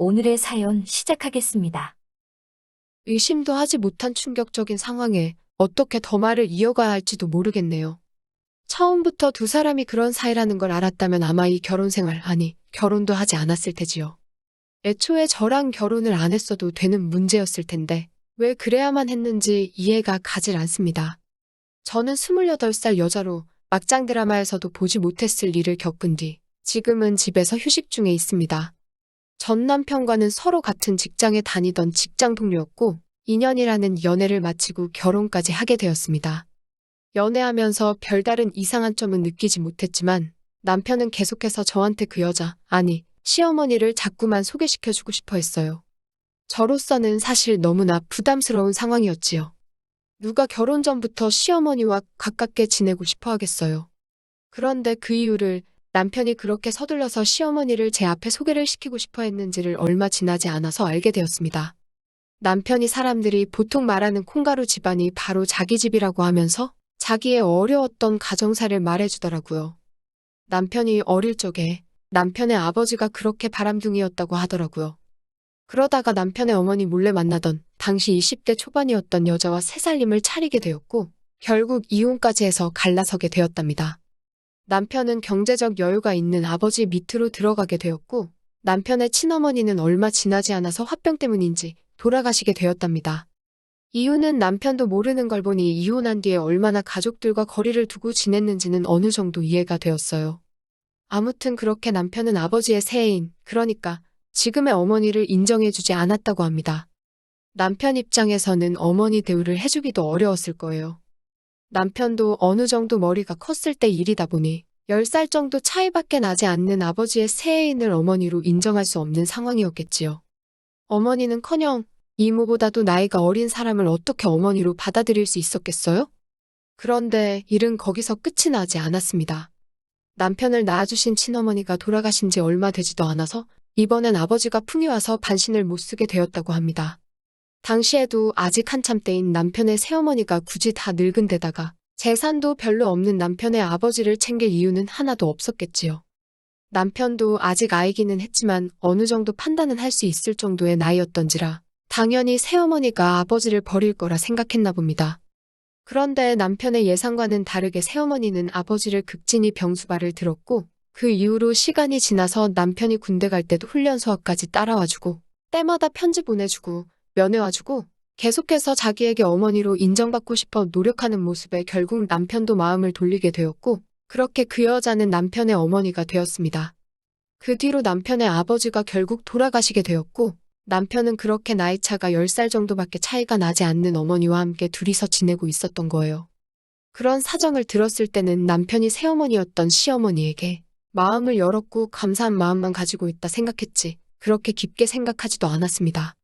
오늘의 사연 시작하겠습니다. 의심도 하지 못한 충격적인 상황에 어떻게 더 말을 이어가야 할지도 모르겠네요. 처음부터 두 사람이 그런 사이라는 걸 알았다면 아마 이 결혼 생활, 아니, 결혼도 하지 않았을 테지요. 애초에 저랑 결혼을 안 했어도 되는 문제였을 텐데, 왜 그래야만 했는지 이해가 가질 않습니다. 저는 28살 여자로 막장 드라마에서도 보지 못했을 일을 겪은 뒤, 지금은 집에서 휴식 중에 있습니다. 전 남편과는 서로 같은 직장에 다니던 직장 동료였고, 2년이라는 연애를 마치고 결혼까지 하게 되었습니다. 연애하면서 별다른 이상한 점은 느끼지 못했지만, 남편은 계속해서 저한테 그 여자, 아니, 시어머니를 자꾸만 소개시켜주고 싶어 했어요. 저로서는 사실 너무나 부담스러운 상황이었지요. 누가 결혼 전부터 시어머니와 가깝게 지내고 싶어 하겠어요. 그런데 그 이유를 남편이 그렇게 서둘러서 시어머니를 제 앞에 소개를 시키고 싶어 했는지를 얼마 지나지 않아서 알게 되었습니다. 남편이 사람들이 보통 말하는 콩가루 집안이 바로 자기 집이라고 하면서 자기의 어려웠던 가정사를 말해주더라고요. 남편이 어릴 적에 남편의 아버지가 그렇게 바람둥이였다고 하더라고요. 그러다가 남편의 어머니 몰래 만나던 당시 20대 초반이었던 여자와 새 살림을 차리게 되었고 결국 이혼까지 해서 갈라서게 되었답니다. 남편은 경제적 여유가 있는 아버지 밑으로 들어가게 되었고 남편의 친어머니는 얼마 지나지 않아서 화병 때문인지 돌아가시게 되었답니다. 이유는 남편도 모르는 걸 보니 이혼한 뒤에 얼마나 가족들과 거리를 두고 지냈는지는 어느 정도 이해가 되었어요. 아무튼 그렇게 남편은 아버지의 새해인, 그러니까 지금의 어머니를 인정해주지 않았다고 합니다. 남편 입장에서는 어머니 대우를 해주기도 어려웠을 거예요. 남편도 어느 정도 머리가 컸을 때 일이다 보니 10살 정도 차이밖에 나지 않는 아버지의 새해인을 어머니로 인정할 수 없는 상황이었겠지요. 어머니는 커녕 이모보다도 나이가 어린 사람을 어떻게 어머니로 받아들일 수 있었겠어요? 그런데 일은 거기서 끝이 나지 않았습니다. 남편을 낳아주신 친어머니가 돌아가신 지 얼마 되지도 않아서 이번엔 아버지가 풍이 와서 반신을 못 쓰게 되었다고 합니다. 당시에도 아직 한참 때인 남편의 새어머니가 굳이 다 늙은 데다가 재산도 별로 없는 남편의 아버지를 챙길 이유는 하나도 없었겠지요. 남편도 아직 아이기는 했지만 어느 정도 판단은 할 수 있을 정도의 나이였던지라 당연히 새어머니가 아버지를 버릴 거라 생각했나 봅니다. 그런데 남편의 예상과는 다르게 새어머니는 아버지를 극진히 병수발을 들었고 그 이후로 시간이 지나서 남편이 군대 갈 때도 훈련소까지 따라와주고 때마다 편지 보내주고 면회와주고 계속해서 자기에게 어머니로 인정받고 싶어 노력하는 모습에 결국 남편도 마음을 돌리게 되었고 그렇게 그 여자는 남편의 어머니가 되었습니다. 그 뒤로 남편의 아버지가 결국 돌아가시게 되었고 남편은 그렇게 나이차가 10살 정도밖에 차이가 나지 않는 어머니와 함께 둘이서 지내고 있었던 거예요. 그런 사정을 들었을 때는 남편이 새어머니였던 시어머니에게 마음을 열었고 감사한 마음만 가지고 있다 생각했지 그렇게 깊게 생각하지도 않았습니다.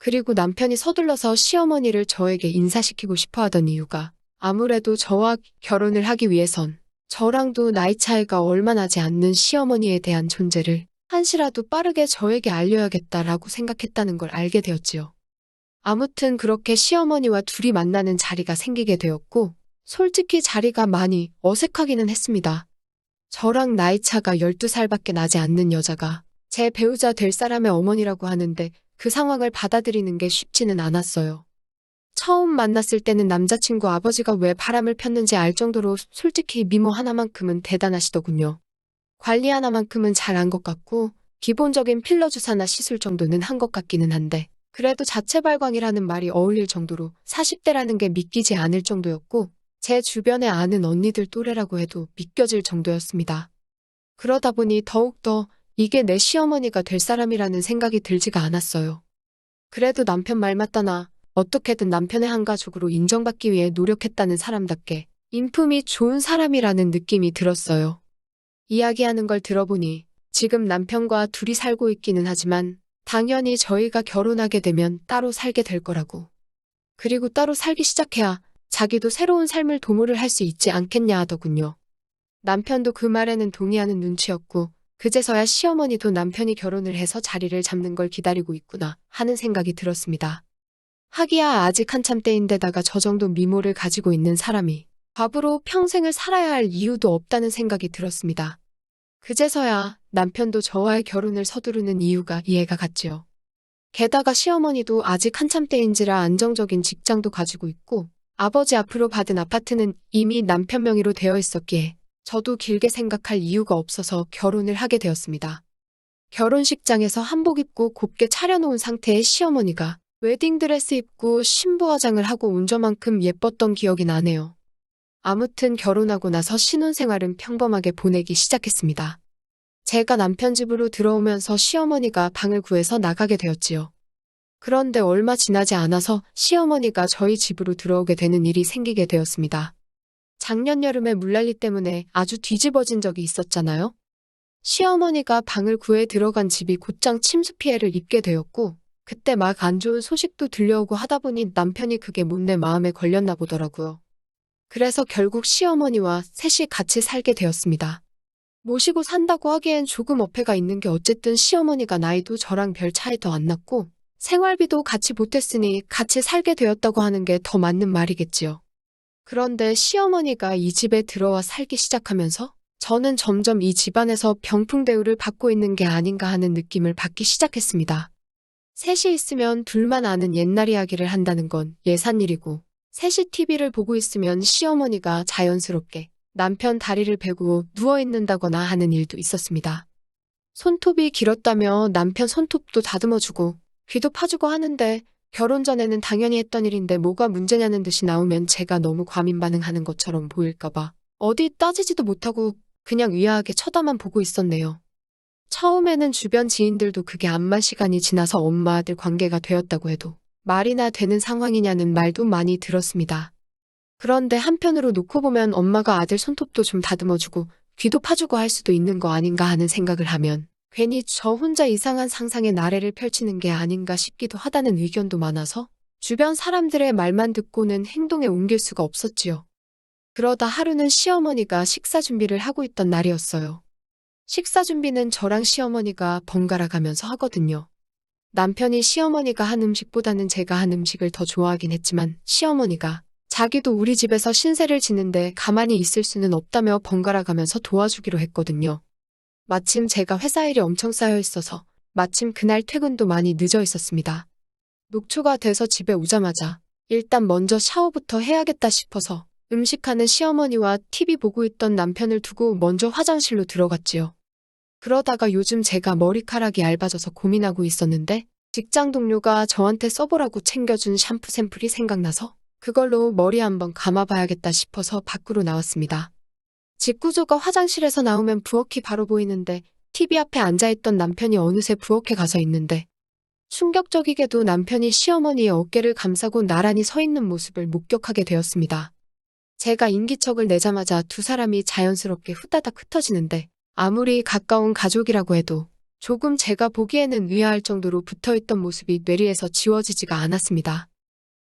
그리고 남편이 서둘러서 시어머니를 저에게 인사시키고 싶어 하던 이유가 아무래도 저와 결혼을 하기 위해선 저랑도 나이 차이가 얼마 나지 않는 시어머니에 대한 존재를 한시라도 빠르게 저에게 알려야겠다라고 생각했다는 걸 알게 되었지요. 아무튼 그렇게 시어머니와 둘이 만나는 자리가 생기게 되었고, 솔직히 자리가 많이 어색하기는 했습니다. 저랑 나이 차가 12살밖에 나지 않는 여자가 제 배우자 될 사람의 어머니라고 하는데 그 상황을 받아들이는 게 쉽지는 않았어요. 처음 만났을 때는 남자친구 아버지가 왜 바람을 폈는지 알 정도로 솔직히 미모 하나만큼은 대단하시더군요. 관리 하나만큼은 잘한 것 같고 기본적인 필러 주사나 시술 정도는 한 것 같기는 한데 그래도 자체 발광이라는 말이 어울릴 정도로 40대라는 게 믿기지 않을 정도였고 제 주변에 아는 언니들 또래라고 해도 믿겨질 정도였습니다. 그러다 보니 더욱더 이게 내 시어머니가 될 사람이라는 생각이 들지가 않았어요. 그래도 남편 말 맞다나 어떻게든 남편의 한 가족으로 인정받기 위해 노력했다는 사람답게 인품이 좋은 사람이라는 느낌이 들었어요. 이야기하는 걸 들어보니 지금 남편과 둘이 살고 있기는 하지만 당연히 저희가 결혼하게 되면 따로 살게 될 거라고. 그리고 따로 살기 시작해야 자기도 새로운 삶을 도모를 할 수 있지 않겠냐 하더군요. 남편도 그 말에는 동의하는 눈치였고 그제서야 시어머니도 남편이 결혼을 해서 자리를 잡는 걸 기다리고 있구나 하는 생각이 들었습니다. 하기야 아직 한참 때인데다가 저 정도 미모를 가지고 있는 사람이 과부로 평생을 살아야 할 이유도 없다는 생각이 들었습니다. 그제서야 남편도 저와의 결혼을 서두르는 이유가 이해가 갔지요. 게다가 시어머니도 아직 한참 때인지라 안정적인 직장도 가지고 있고 아버지 앞으로 받은 아파트는 이미 남편 명의로 되어 있었기에 저도 길게 생각할 이유가 없어서 결혼을 하게 되었습니다. 결혼식장에서 한복 입고 곱게 차려놓은 상태의 시어머니가 웨딩드레스 입고 신부화장을 하고 온 저만큼 예뻤던 기억이 나네요. 아무튼 결혼하고 나서 신혼생활은 평범하게 보내기 시작했습니다. 제가 남편 집으로 들어오면서 시어머니가 방을 구해서 나가게 되었지요. 그런데 얼마 지나지 않아서 시어머니가 저희 집으로 들어오게 되는 일이 생기게 되었습니다. 작년 여름에 물난리 때문에 아주 뒤집어진 적이 있었잖아요. 시어머니가 방을 구해 들어간 집이 곧장 침수 피해를 입게 되었고, 그때 막 안 좋은 소식도 들려오고 하다 보니 남편이 그게 못내 마음에 걸렸나 보더라고요. 그래서 결국 시어머니와 셋이 같이 살게 되었습니다. 모시고 산다고 하기엔 조금 어폐가 있는 게 어쨌든 시어머니가 나이도 저랑 별 차이도 안 났고, 생활비도 같이 보탰으니 같이 살게 되었다고 하는 게 더 맞는 말이겠지요. 그런데 시어머니가 이 집에 들어와 살기 시작하면서 저는 점점 이 집안에서 병풍 대우를 받고 있는 게 아닌가 하는 느낌을 받기 시작했습니다. 셋이 있으면 둘만 아는 옛날 이야기를 한다는 건 예산 일이고, 셋이 TV를 보고 있으면 시어머니가 자연스럽게 남편 다리를 베고 누워있는다거나 하는 일도 있었습니다. 손톱이 길었다며 남편 손톱도 다듬어주고 귀도 파주고 하는데 결혼 전에는 당연히 했던 일인데 뭐가 문제냐는 듯이 나오면 제가 너무 과민 반응하는 것처럼 보일까봐 어디 따지지도 못하고 그냥 의아하게 쳐다만 보고 있었네요. 처음에는 주변 지인들도 그게 암만 시간이 지나서 엄마 아들 관계가 되었다고 해도 말이나 되는 상황이냐는 말도 많이 들었습니다. 그런데 한편으로 놓고 보면 엄마가 아들 손톱도 좀 다듬어주고 귀도 파주고 할 수도 있는 거 아닌가 하는 생각을 하면 괜히 저 혼자 이상한 상상의 나래를 펼치는 게 아닌가 싶기도 하다는 의견도 많아서 주변 사람들의 말만 듣고는 행동에 옮길 수가 없었지요. 그러다 하루는 시어머니가 식사 준비를 하고 있던 날이었어요. 식사 준비는 저랑 시어머니가 번갈아 가면서 하거든요. 남편이 시어머니가 한 음식보다는 제가 한 음식을 더 좋아하긴 했지만 시어머니가 자기도 우리 집에서 신세를 지는데 가만히 있을 수는 없다며 번갈아 가면서 도와주기로 했거든요. 마침 제가 회사 일이 엄청 쌓여 있어서 마침 그날 퇴근도 많이 늦어 있었습니다. 녹초가 돼서 집에 오자마자 일단 먼저 샤워부터 해야겠다 싶어서 음식하는 시어머니와 TV 보고 있던 남편을 두고 먼저 화장실로 들어갔지요. 그러다가 요즘 제가 머리카락이 얇아져서 고민하고 있었는데 직장 동료가 저한테 써보라고 챙겨준 샴푸 샘플이 생각나서 그걸로 머리 한번 감아봐야겠다 싶어서 밖으로 나왔습니다. 집 구조가 화장실에서 나오면 부엌이 바로 보이는데 TV 앞에 앉아있던 남편이 어느새 부엌에 가서 있는데 충격적이게도 남편이 시어머니의 어깨를 감싸고 나란히 서 있는 모습을 목격하게 되었습니다. 제가 인기척을 내자마자 두 사람이 자연스럽게 후다닥 흩어지는데 아무리 가까운 가족이라고 해도 조금 제가 보기에는 의아할 정도로 붙어있던 모습이 뇌리에서 지워지지가 않았습니다.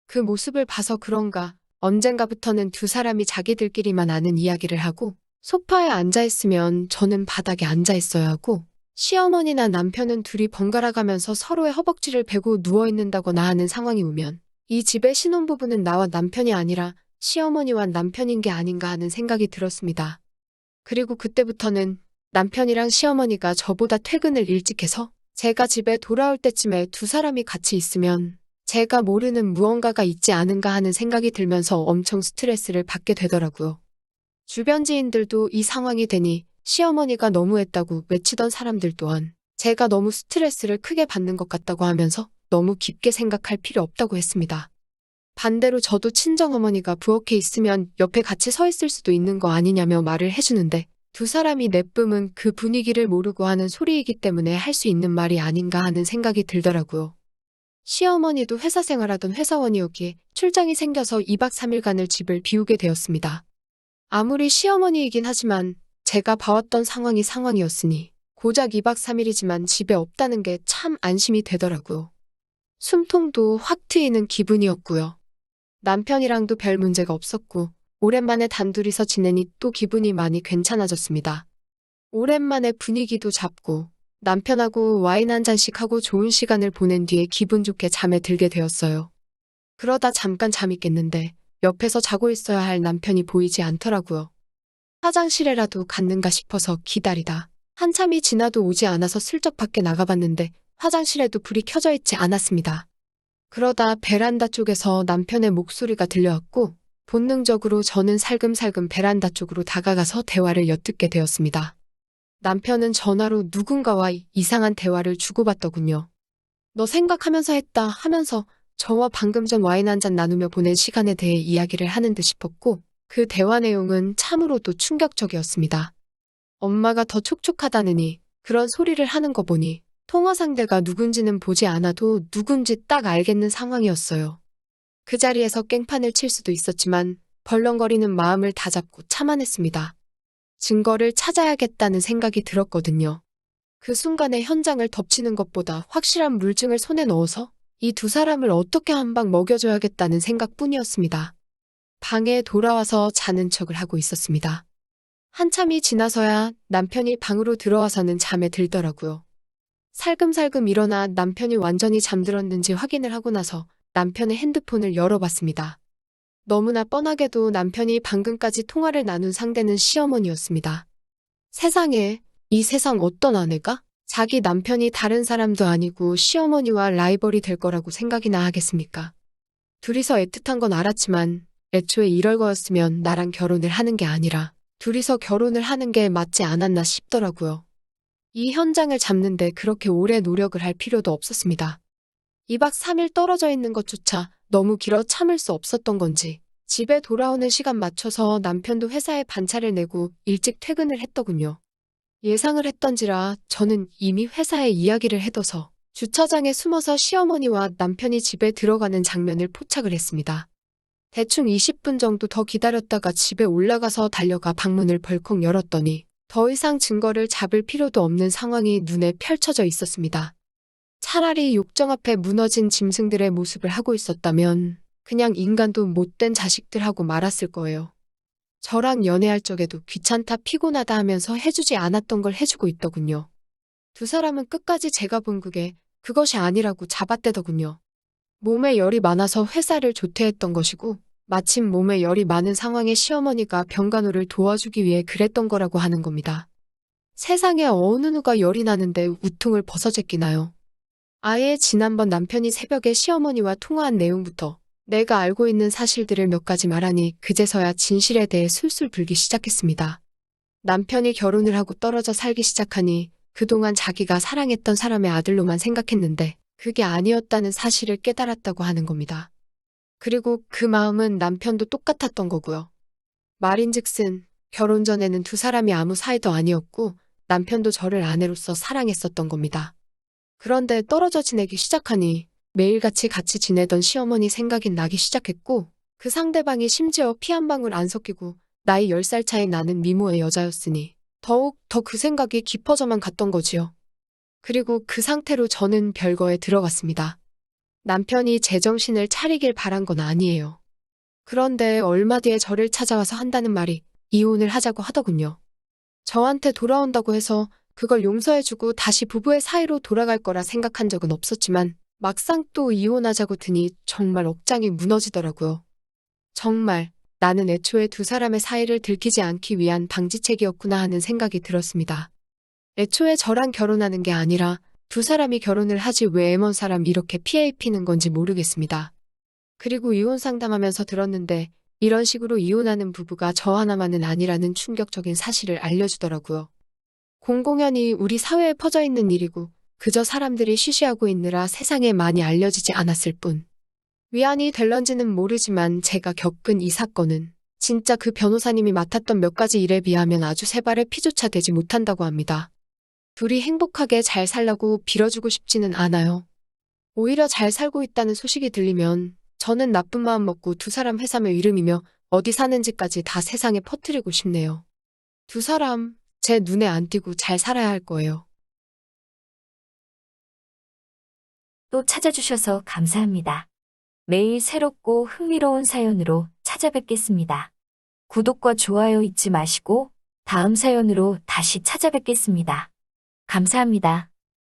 그 모습을 봐서 그런가 언젠가부터는 두 사람이 자기들끼리만 아는 이야기를 하고 소파에 앉아있으면 저는 바닥에 앉아있어야 하고 시어머니나 남편은 둘이 번갈아 가면서 서로의 허벅지를 베고 누워있는다거나 하는 상황이 오면 이 집의 신혼부부는 나와 남편이 아니라 시어머니와 남편인 게 아닌가 하는 생각이 들었습니다. 그리고 그때부터는 남편이랑 시어머니가 저보다 퇴근을 일찍 해서 제가 집에 돌아올 때쯤에 두 사람이 같이 있으면 제가 모르는 무언가가 있지 않은가 하는 생각이 들면서 엄청 스트레스를 받게 되더라고요. 주변 지인들도 이 상황이 되니 시어머니가 너무했다고 외치던 사람들 또한 제가 너무 스트레스를 크게 받는 것 같다고 하면서 너무 깊게 생각할 필요 없다고 했습니다. 반대로 저도 친정어머니가 부엌에 있으면 옆에 같이 서 있을 수도 있는 거 아니냐며 말을 해주는데 두 사람이 내뿜은 그 분위기를 모르고 하는 소리이기 때문에 할 수 있는 말이 아닌가 하는 생각이 들더라고요. 시어머니도 회사 생활하던 회사원이었기에 출장이 생겨서 2박 3일간을 집을 비우게 되었습니다. 아무리 시어머니이긴 하지만 제가 봐왔던 상황이 상황이었으니 고작 2박 3일이지만 집에 없다는 게 참 안심이 되더라고요. 숨통도 확 트이는 기분이었고요. 남편이랑도 별 문제가 없었고 오랜만에 단둘이서 지내니 또 기분이 많이 괜찮아졌습니다. 오랜만에 분위기도 잡고 남편하고 와인 한 잔씩 하고 좋은 시간을 보낸 뒤에 기분 좋게 잠에 들게 되었어요. 그러다 잠깐 잠이 깼는데 옆에서 자고 있어야 할 남편이 보이지 않더라고요. 화장실에라도 갔는가 싶어서 기다리다 한참이 지나도 오지 않아서 슬쩍 밖에 나가봤는데 화장실에도 불이 켜져 있지 않았습니다. 그러다 베란다 쪽에서 남편의 목소리가 들려왔고 본능적으로 저는 살금살금 베란다 쪽으로 다가가서 대화를 엿듣게 되었습니다. 남편은 전화로 누군가와 이상한 대화를 주고받더군요. 너 생각하면서 했다 하면서 저와 방금 전 와인 한 잔 나누며 보낸 시간에 대해 이야기를 하는 듯 싶었고 그 대화 내용은 참으로도 충격적이었습니다. 엄마가 더 촉촉하다느니 그런 소리를 하는 거 보니 통화 상대가 누군지는 보지 않아도 누군지 딱 알겠는 상황이었어요. 그 자리에서 깽판을 칠 수도 있었지만 벌렁거리는 마음을 다잡고 참아냈습니다. 증거를 찾아야겠다는 생각이 들었거든요. 그 순간에 현장을 덮치는 것보다 확실한 물증을 손에 넣어서 이 두 사람을 어떻게 한 방 먹여줘야겠다는 생각뿐이었습니다. 방에 돌아와서 자는 척을 하고 있었습니다. 한참이 지나서야 남편이 방으로 들어와서는 잠에 들더라고요. 살금살금 일어나 남편이 완전히 잠들었는지 확인을 하고 나서 남편의 핸드폰을 열어봤습니다. 너무나 뻔하게도 남편이 방금까지 통화를 나눈 상대는 시어머니였습니다. 세상에, 이 세상 어떤 아내가 자기 남편이 다른 사람도 아니고 시어머니와 라이벌이 될 거라고 생각이나 하겠습니까? 둘이서 애틋한 건 알았지만 애초에 이럴 거였으면 나랑 결혼을 하는 게 아니라 둘이서 결혼을 하는 게 맞지 않았나 싶더라고요. 이 현장을 잡는데 그렇게 오래 노력을 할 필요도 없었습니다. 2박 3일 떨어져 있는 것조차 너무 길어 참을 수 없었던 건지 집에 돌아오는 시간 맞춰서 남편도 회사에 반차를 내고 일찍 퇴근을 했더군요. 예상을 했던지라 저는 이미 회사에 이야기를 해둬서 주차장에 숨어서 시어머니와 남편이 집에 들어가는 장면을 포착을 했습니다. 대충 20분 정도 더 기다렸다가 집에 올라가서 달려가 방문을 벌컥 열었더니 더 이상 증거를 잡을 필요도 없는 상황이 눈에 펼쳐져 있었습니다. 차라리 욕정 앞에 무너진 짐승들의 모습을 하고 있었다면 그냥 인간도 못된 자식들하고 말았을 거예요. 저랑 연애할 적에도 귀찮다 피곤하다 하면서 해주지 않았던 걸 해주고 있더군요. 두 사람은 끝까지 제가 본 그게 그것이 아니라고 잡아떼더군요. 몸에 열이 많아서 회사를 조퇴했던 것이고 마침 몸에 열이 많은 상황에 시어머니가 병간호를 도와주기 위해 그랬던 거라고 하는 겁니다. 세상에 어느 누가 열이 나는데 우통을 벗어제끼나요? 아예 지난번 남편이 새벽에 시어머니와 통화한 내용부터 내가 알고 있는 사실들을 몇 가지 말하니 그제서야 진실에 대해 술술 불기 시작했습니다. 남편이 결혼을 하고 떨어져 살기 시작하니 그동안 자기가 사랑했던 사람의 아들로만 생각했는데 그게 아니었다는 사실을 깨달았다고 하는 겁니다. 그리고 그 마음은 남편도 똑같았던 거고요. 말인즉슨 결혼 전에는 두 사람이 아무 사이도 아니었고 남편도 저를 아내로서 사랑했었던 겁니다. 그런데 떨어져 지내기 시작하니 매일같이 같이 지내던 시어머니 생각이 나기 시작했고 그 상대방이 심지어 피 한 방울 안 섞이고 나이 10살 차이 나는 미모의 여자였으니 더욱 더 그 생각이 깊어져만 갔던 거지요. 그리고 그 상태로 저는 별거에 들어갔습니다. 남편이 제정신을 차리길 바란 건 아니에요. 그런데 얼마 뒤에 저를 찾아와서 한다는 말이 이혼을 하자고 하더군요. 저한테 돌아온다고 해서 그걸 용서해주고 다시 부부의 사이로 돌아갈 거라 생각한 적은 없었지만 막상 또 이혼하자고 드니 정말 억장이 무너지더라고요. 정말 나는 애초에 두 사람의 사이를 들키지 않기 위한 방지책이었구나 하는 생각이 들었습니다. 애초에 저랑 결혼하는 게 아니라 두 사람이 결혼을 하지 왜 M1 사람 이렇게 피해 입히는 건지 모르겠습니다. 그리고 이혼 상담하면서 들었는데 이런 식으로 이혼하는 부부가 저 하나만은 아니라는 충격적인 사실을 알려주더라고요. 공공연히 우리 사회에 퍼져 있는 일이고 그저 사람들이 쉬쉬하고 있느라 세상에 많이 알려지지 않았을 뿐. 위안이 될런지는 모르지만 제가 겪은 이 사건은 진짜 그 변호사님이 맡았던 몇 가지 일에 비하면 아주 세 발의 피조차 되지 못한다고 합니다. 둘이 행복하게 잘 살라고 빌어주고 싶지는 않아요. 오히려 잘 살고 있다는 소식이 들리면 저는 나쁜 마음 먹고 두 사람 회사며 이름이며 어디 사는지까지 다 세상에 퍼뜨리고 싶네요. 두 사람 제 눈에 안 띄고 잘 살아야 할 거예요. 또 찾아주셔서 감사합니다. 매일 새롭고 흥미로운 사연으로 찾아뵙겠습니다. 구독과 좋아요 잊지 마시고 다음 사연으로 다시 찾아뵙겠습니다. 감사합니다.